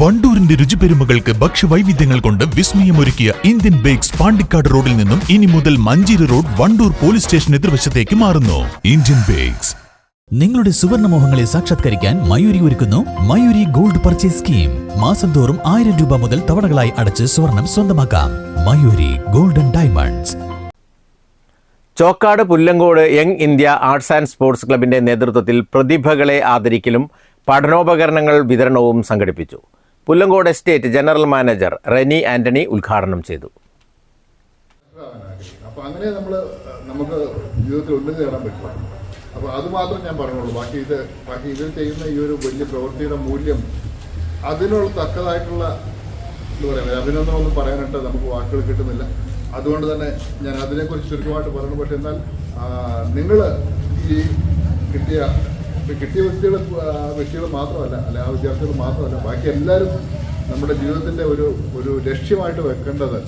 വണ്ടൂരിന്റെ രുചിപെരുമകൾക്ക് ഭക്ഷ്യവൈവിധ്യങ്ങൾ കൊണ്ട് വിസ്മയമൊരുക്കിയ Indian bakes Pandikkad റോഡിൽ നിന്നും ഇനി മുതൽ Manjeri road Wandoor police station എതിർവശത്തേക്ക് മാറുന്നു. Indian bakes. നിങ്ങളുടെ സുവർണമോഹങ്ങളെ സാക്ഷാത്കരിക്കാൻ മയൂരി ഒരുക്കുന്നു മയൂരി ഗോൾഡ് പർച്ചേസ് സ്കീം. മാസം തോറും ആയിരം രൂപ മുതൽ തവണകളായി അടച്ച് സ്വർണം സ്വന്തമാക്കാം. Mayuri golden diamonds. Chokkad Pullangode young India arts and sports ക്ലബിന്റെ നേതൃത്വത്തിൽ പ്രതിഭകളെ ആദരിക്കലും പഠനോപകരണങ്ങൾ വിതരണവും സംഘടിപ്പിച്ചു. Pullangode estate general manager Reni Antony ഉദ്ഘാടനം ചെയ്തു. അപ്പോൾ അങ്ങനെ നമ്മൾ നമുക്ക് ജീവിതത്തിൽ ഒന്നും നേടാൻ പറ്റും അപ്പോൾ അത് മാത്രം ഞാൻ പറഞ്ഞോളൂ. ബാക്കി ഇത് ബാക്കി ഇത് ചെയ്യുന്ന ഈ ഒരു വലിയ പ്രവൃത്തിയുടെ മൂല്യം അതിനുള്ള തക്കതായിട്ടുള്ള എന്താ പറയുക അഭിനന്ദനമൊന്നും പറയാനായിട്ട് നമുക്ക് വാക്കുകൾ കിട്ടുന്നില്ല. അതുകൊണ്ട് തന്നെ ഞാൻ അതിനെക്കുറിച്ച് ചുരുക്കമായിട്ട് പറയണം. പക്ഷെ എന്നാൽ നിങ്ങൾ ഈ കിട്ടിയ കിട്ടിയ വ്യക്തികളെ വ്യക്തികൾ മാത്രമല്ല അല്ലെ ആ വിദ്യാർത്ഥികൾ മാത്രമല്ല ബാക്കി എല്ലാവരും നമ്മുടെ ജീവിതത്തിന്റെ ഒരു ഒരു ലക്ഷ്യമായിട്ട് വെക്കേണ്ടത്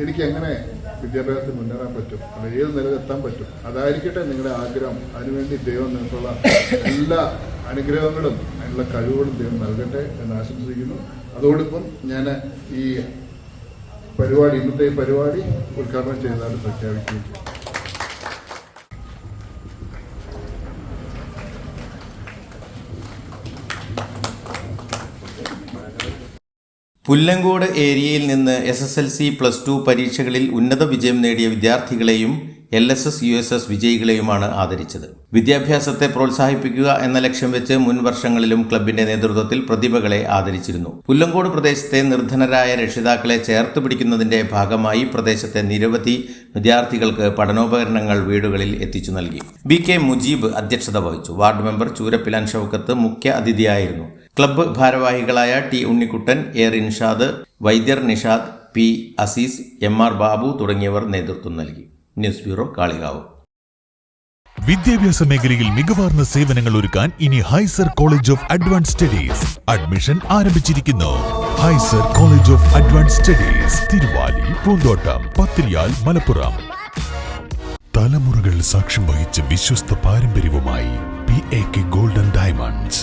എനിക്ക് എങ്ങനെ വിദ്യാഭ്യാസത്തിൽ മുന്നേറാൻ പറ്റും? ഏത് നിലയിലെത്താൻ പറ്റും? അതായിരിക്കട്ടെ നിങ്ങളുടെ ആഗ്രഹം. അതിനുവേണ്ടി ദൈവം നിങ്ങൾക്കുള്ള എല്ലാ അനുഗ്രഹങ്ങളും അതിനുള്ള കഴിവുകളും ദൈവം നൽകട്ടെ എന്ന് ആശംസിക്കുന്നു. അതോടൊപ്പം ഞാൻ ഈ പരിപാടി ഇന്നത്തെ പരിപാടി ഉദ്ഘാടനം ചെയ്തതായിട്ട് പ്രഖ്യാപിക്കുകയും പുല്ലങ്കോട് ഏരിയയിൽ നിന്ന് S S L C plus two പരീക്ഷകളിൽ ഉന്നത വിജയം നേടിയ വിദ്യാർത്ഥികളെയും L S S U S S വിജയികളെയുമാണ് ആദരിച്ചത്. വിദ്യാഭ്യാസത്തെ പ്രോത്സാഹിപ്പിക്കുക എന്ന ലക്ഷ്യം വെച്ച് മുൻ വർഷങ്ങളിലും ക്ലബിന്റെ നേതൃത്വത്തിൽ പ്രതിഭകളെ ആദരിച്ചിരുന്നു. പുല്ലങ്കോട് പ്രദേശത്തെ നിർധനരായ രക്ഷിതാക്കളെ ചേർത്ത് പിടിക്കുന്നതിന്റെ ഭാഗമായി പ്രദേശത്തെ നിരവധി വിദ്യാർത്ഥികൾക്ക് പഠനോപകരണങ്ങൾ വീടുകളിൽ എത്തിച്ചു നൽകി. ബി കെ മുജീബ് അധ്യക്ഷത വഹിച്ചു. വാർഡ് മെമ്പർ ചൂരപ്പിലാൻ ഷൗക്കത്ത് മുഖ്യ അതിഥിയായിരുന്നു. ക്ലബ്ബ് ഭാരവാഹികളായ T Unnikuttan A Rinshad Vaidyar Nishad P Azeez M R Babu തുടങ്ങിയവർ നേതൃത്വം നൽകി. News bureau Kalikavu. വിദ്യാഭ്യാസ മേഖലയിൽ മികവാർന്ന സേവനങ്ങൾ ഒരുക്കാൻ ഇനി Hyser college of advance studies admission ആരംഭിച്ചിരിക്കുന്നു. Hyser college of advance studies Thiruvali Poonthottam Pathiriyal Malappuram. തലമുറകൾ സാക്ഷ്യം വഹിച്ച വിശ്വസ്ത പാരമ്പര്യവുമായി P A K golden diamonds.